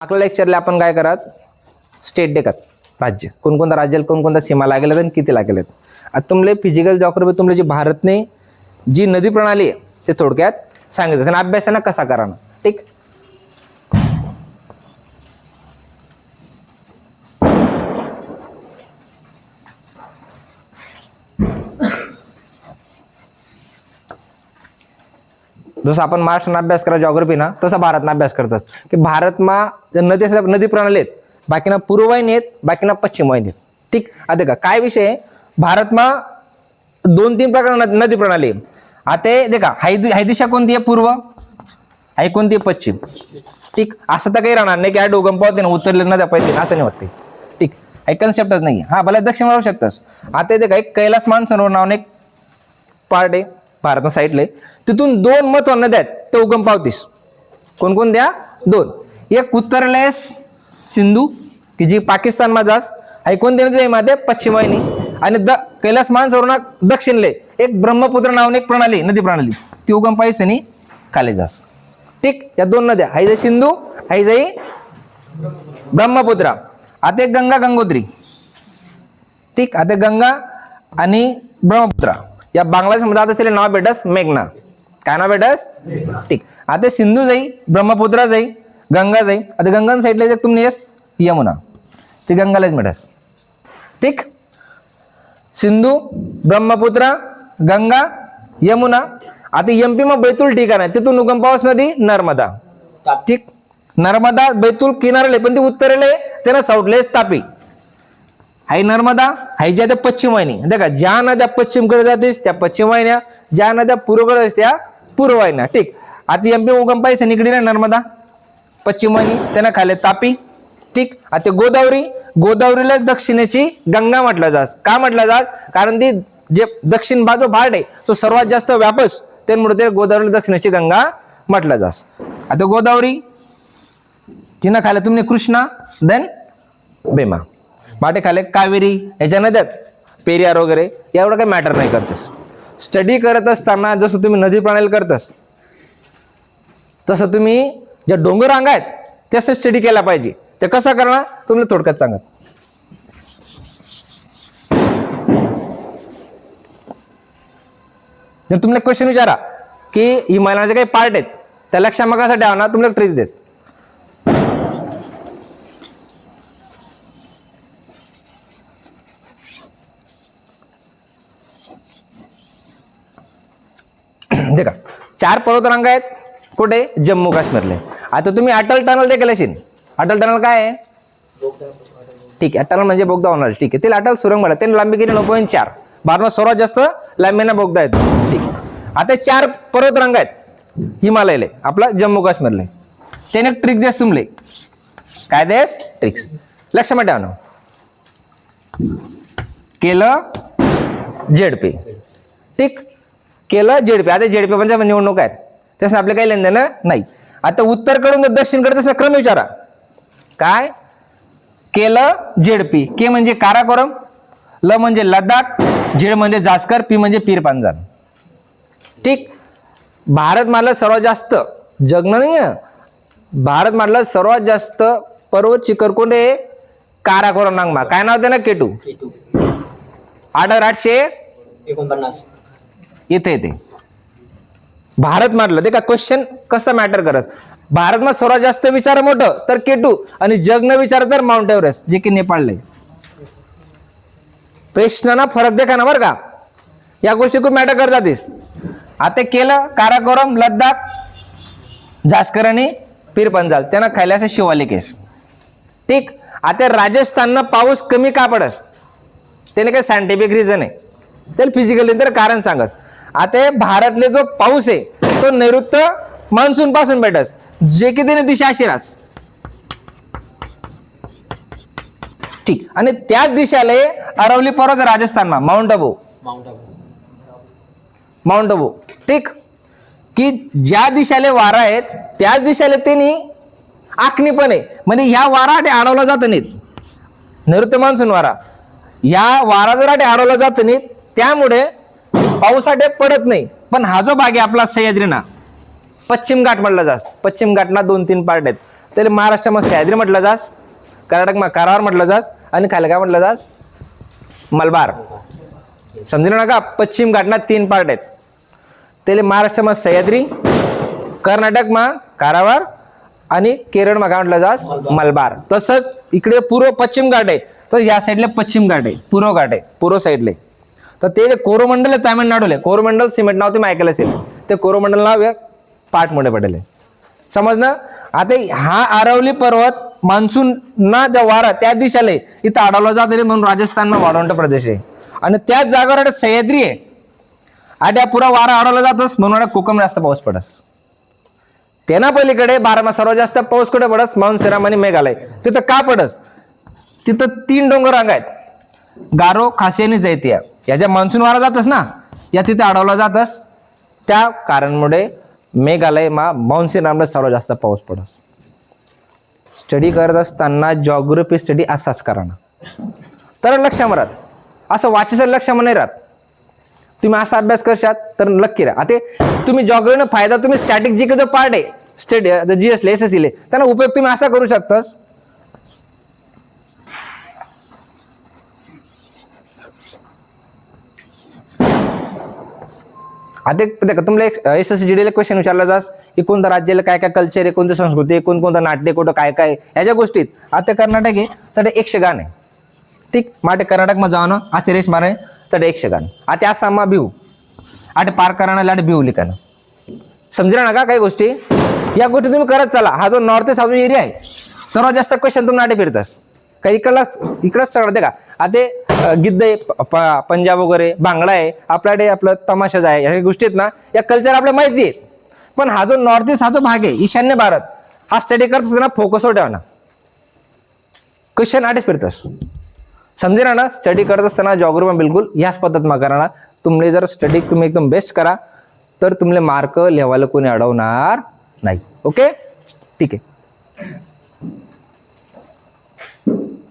आपल्या लेक्चरला आपण काय करत स्टेट डेकत राज्य. कोणकोणत्या राज्याला कोणकोणत्या सीमा लागेल आणि किती लागेल? आता तुमले फिजिकल जॉग्रफी तुमले जी भारतने जी नदी प्रणाली आहे ते थोडक्यात सांगितलं. आणि अभ्यास त्यांना कसा करा ठीक? जसं आपण महाराष्ट्रानं अभ्यास करा जॉग्रफी ना तसं भारतनं अभ्यास करतोस की भारतमा नदी नदी प्रणाली आहेत. बाकीना पूर्व वाहिनी आहेत बाकीना पश्चिम वाहिनी आहेत. ठीक? आता का काय विषय आहे? भारतमा दोन तीन प्रकार नदी प्रणाली आहे. आता देखा हायदी हाय दिशा कोणती आहे? पूर्व. आहे कोणती आहे? पश्चिम. ठीक? असं तर काही राहणार नाही की हा डोगम पावते ना उतरले नद्या पहिले असं नाही वाटते ठीक? हे कन्सेप्टच नाही हा भला दक्षिण राहू शकतस आता देखा एक कैलास मानसरोवर नावाने एक पार्ट आहे. भारतनं साईडला. आहे. तिथून दोन मत नद्या आहेत ते उगम पावतीस. कोणकोणत्या दोन. एक उत्तरलेस सिंधू की जी पाकिस्तानमा जास. आणि कोणती नदी आहे मध्ये पश्चिम वाहिनी. आणि द कैलास मानसरोना दक्षिणले. एक ब्रह्मपुत्र नावाने एक प्रणाली नदी प्रणाली. ती उगम पाहिजे आणि खाली जास. ठीक? या दोन नद्या हाय जाई सिंधू हाय जाई ब्रह्मपुत्रा. आता एक गंगा गंगोत्री. ठीक? आता गंगा आणि ब्रह्मपुत्रा. या बांगलादेशमध्ये आता असलेले नाव भेटस मेघना. काय नाव भेटस? ठीक आता सिंधू जाई ब्रह्मपुत्रा जाई गंगा जाई. आता गंगा साईडला जे तुम्ही येस यमुना. ते गंगालाच भेटस ठीक सिंधू ब्रह्मपुत्रा गंगा यमुना. आता एमपी मग बैतूल ठिकाण आहे तिथून उगम पाऊस नदी नर्मदा. ठीक नर्मदा बैतूल किनारले पण ती उत्तरेले त्याला साऊथले तापी. हाय नर्मदा हाय ज्या त्या पश्चिम वाहिनी. देखा ज्या नद्या पश्चिमकडे जातेस त्या पश्चिम वाहिन्या ज्या नद्या पूर्वकडे असते त्या पूर्व वाहिन्या. ठीक. आता एमपी उगम पाहिजे निगडी ना नर्मदा. पश्चिम वाहिनी त्यांना खाले तापी. ठीक. आता गोदावरी गोदावरीला दक्षिणेची गंगा म्हटलं जास. का म्हटलं जास? कारण ती जे दक्षिण बाजू भाग आहे तो सर्वात जास्त व्यापस त्यामुळे ते गोदावरीला दक्षिणेची गंगा म्हटलं जास. आता गोदावरी तिनं खाल्लं तुम्ही कृष्णा देन भीमा. माटेखाले कावेरी याच्या नद्यात पेरियार वगैरे एवढं काही मॅटर नाही करतेस. स्टडी करत असताना जसं तुम्ही नदी प्रणाली करतस तसं तुम्ही ज्या डोंगर अंग आहेत त्याचं स्टडी केला पाहिजे. ते कसं करणार? तुम्हाला थोडक्यात सांगत जर तुम्हाला क्वेश्चन विचारा की हिमालयाचे काही पार्ट आहेत त्या लक्षात मग ना तुम्हाला ट्रिक्स देत. देखा चार पर्वतरांग आहेत. कुठे? जम्मू काश्मीरले. आता तुम्ही अटल टनल देखील असेल. अटल टनल काय आहे? ठीक आहे अटल म्हणजे बोगदा होणार. ठीक आहे त्याला अटल सुरंग म्हणा. त्याला लांबी किती? नऊ पॉईंट चार. भारतात सर्वात जास्त लांबीना बोगदा येतो ठीक आहे. आता चार पर्वतरांग आहेत. हिमालयले. आपला जम्मू काश्मीरले. त्याने ट्रिक देस तुमले. काय देस? ट्रिक्स लक्षात ठेवा ना केलं? जेडपी ठीक? केलं जेडपी आता जेडपी म्हणजे निवडणूक आहेत तसं आपले काही लेनदेन नाही. आता उत्तरकडून तर दक्षिणकडे तसं क्रम विचारा. काय? केलं जेडपी के म्हणजे काराकोरम ल म्हणजे लडाख झेड म्हणजे जास्कर पी म्हणजे पीर पांजान ठीक? भारत मानलं सर्वात जास्त. जगणं नाही. भारत मानलं सर्वात जास्त पर्वत चिखर कोणते काराकोरम नांगमा. काय नाव ना केटू. आठ हजार आठशे एकोणपन्नास. येते येते भारत म्हटलं ते का क्वेश्चन कसं मॅटर करत? भारतमा सर्वात जास्त विचार मोठं तर केटू. आणि जगन विचार तर माउंट एव्हरेस्ट जे की नेपाळले. प्रश्नांना फरक देखा ना बरं का? या गोष्टी खूप मॅटर करत जातीस. आता केलं काराकोरम लद्दाख जास्कर आणि पीर पंजाल त्यांना खायला असं शिवालिकेस ठीक? आता राजस्थाननं पाऊस कमी का पडस? त्याने काही सायंटिफिक रिझन आहे. त्याला फिजिकली तर कारण सांगस. आता भारतले जो पाऊस आहे तो नैऋत्य मान्सून पासून भेटस जे की त्याने दिशा अशी रास? ठीक. आणि त्याच दिशाले अरवली पर्वत राजस्थानमा माउंट अबू माउंट अबू ठीक. की ज्या दिशाले वारा आहेत त्याच दिशाले त्यांनी आखणी पण आहे. म्हणजे ह्या वारा ते अडवला जात नाहीत. नैऋत्य मान्सून वारा. या वारा जर अटे अडवला जात नाहीत त्यामुळे पावसाडे पडत नाही. पण हा जो भाग आहे आपला सह्याद्री ना पश्चिम घाट म्हटलं जास. पश्चिम घाटना दोन तीन पार्ट आहेत. त्याला महाराष्ट्रामध्ये सह्याद्री म्हटलं जास कर्नाटकमा कारावर म्हटलं जास आणि खाली काय म्हटलं जास मलबार. समजलं ना का? पश्चिम घाटना तीन पार्ट आहेत. त्याला महाराष्ट्रामध्ये सह्याद्री कर्नाटकमा कारावार आणि केरळमा काय म्हटलं जास? मलबार. तसंच इकडे पूर्व पश्चिम घाट आहे. तर या साईडला पश्चिम घाट आहे. पूर्व घाट आहे. पूर्व साईडला. तर ते जे कोरोमंडल आहे तामिळनाडूला कोरोमंडल सिमेंट नाव तुम्ही ऐकलं असेल. ते कोरोमंडल नाव या पाठमध्ये पडेल आहे. समजलं? आता हा आरवली पर्वत मान्सून ना ज्या वारा त्या दिशेला आहे. इथं अडवला जात आहे म्हणून राजस्थान वाढवंट प्रदेश आहे. आणि त्याच जागेवर आता सह्याद्री आहे. आणि पुरा वारा अडवला जातस म्हणून कोकम जास्त पाऊस पडस त्यांना पलीकडे बारामा सर्वात जास्त पाऊस कुठे पडस माउंट सिराम आणि मेघालय. तिथं का पडस तिथं तीन डोंगर रांग आहेत. गारो खासी आणि जैतिया. या ज्या मान्सून वारा जातस ना या तिथे अडवला जातस. त्या कारणमुळे मेघालय मा माउंट सर्वात जास्त पाऊस पडस स्टडी करत असताना जॉग्रफी स्टडी असाच करा ना तर लक्षात राहत असं वाचायचं लक्षात नाही राहत. तुम्ही असा अभ्यास करशात तर नक्की राहा. आता तुम्ही जॉग्रफीनं फायदा तुम्ही स्टॅटिक जी जो पार्ट आहे study G S S S त्यांना उपयोग तुम्ही असा करू शकतास अधिक देखा तुमला एस एस डीला क्वेश्चन विचारला जास की कोणत्या राज्याला काय काय कल्चर आहे कोणती संस्कृती आहे कोणकोणतं नाट्य कुठं काय काय ह्याच्या गोष्टीत. आता कर्नाटक आहे तर एकशे गाणं आहे. ठीक? माटे कर्नाटकमा जाणं आचे रेश मारे तर एकशे गाणं. आते आसाममा बिहू आठ पार कराणं लाट बिहू लिखाण. समजणार ना का काही गोष्टी? या गोष्टी तुम्ही करत चला. हा जो नॉर्थ ईस्ट हा जो एरिया आहे सर्वात जास्त क्वेश्चन तुम्ही नाटे फिरतास. का इकडला इकडंच सगळं ते का आता गिद्ध आहे प- पंजाब वगैरे बांगडा आहे आपल्याकडे आपलं तमाशाच आहे. ह्या गोष्टी आहेत ना या कल्चर आपल्याला माहिती आहे पण हा जो नॉर्थ ईस्ट हा जो भाग आहे ईशान्य भारत हा स्टडी करत असताना फोकसवर ठेवा ना. क्वेश्चन आठच फिरतस समजे ना ना स्टडी करत असताना जॉग्रफी बिलकुल ह्याच पद्धत करा ना. तुमले जर स्टडी तुम्ही एकदम बेस्ट करा तर तुमले मार्क लिहायला कोणी अडवणार नाही. ओके ठीक आहे. Thank you.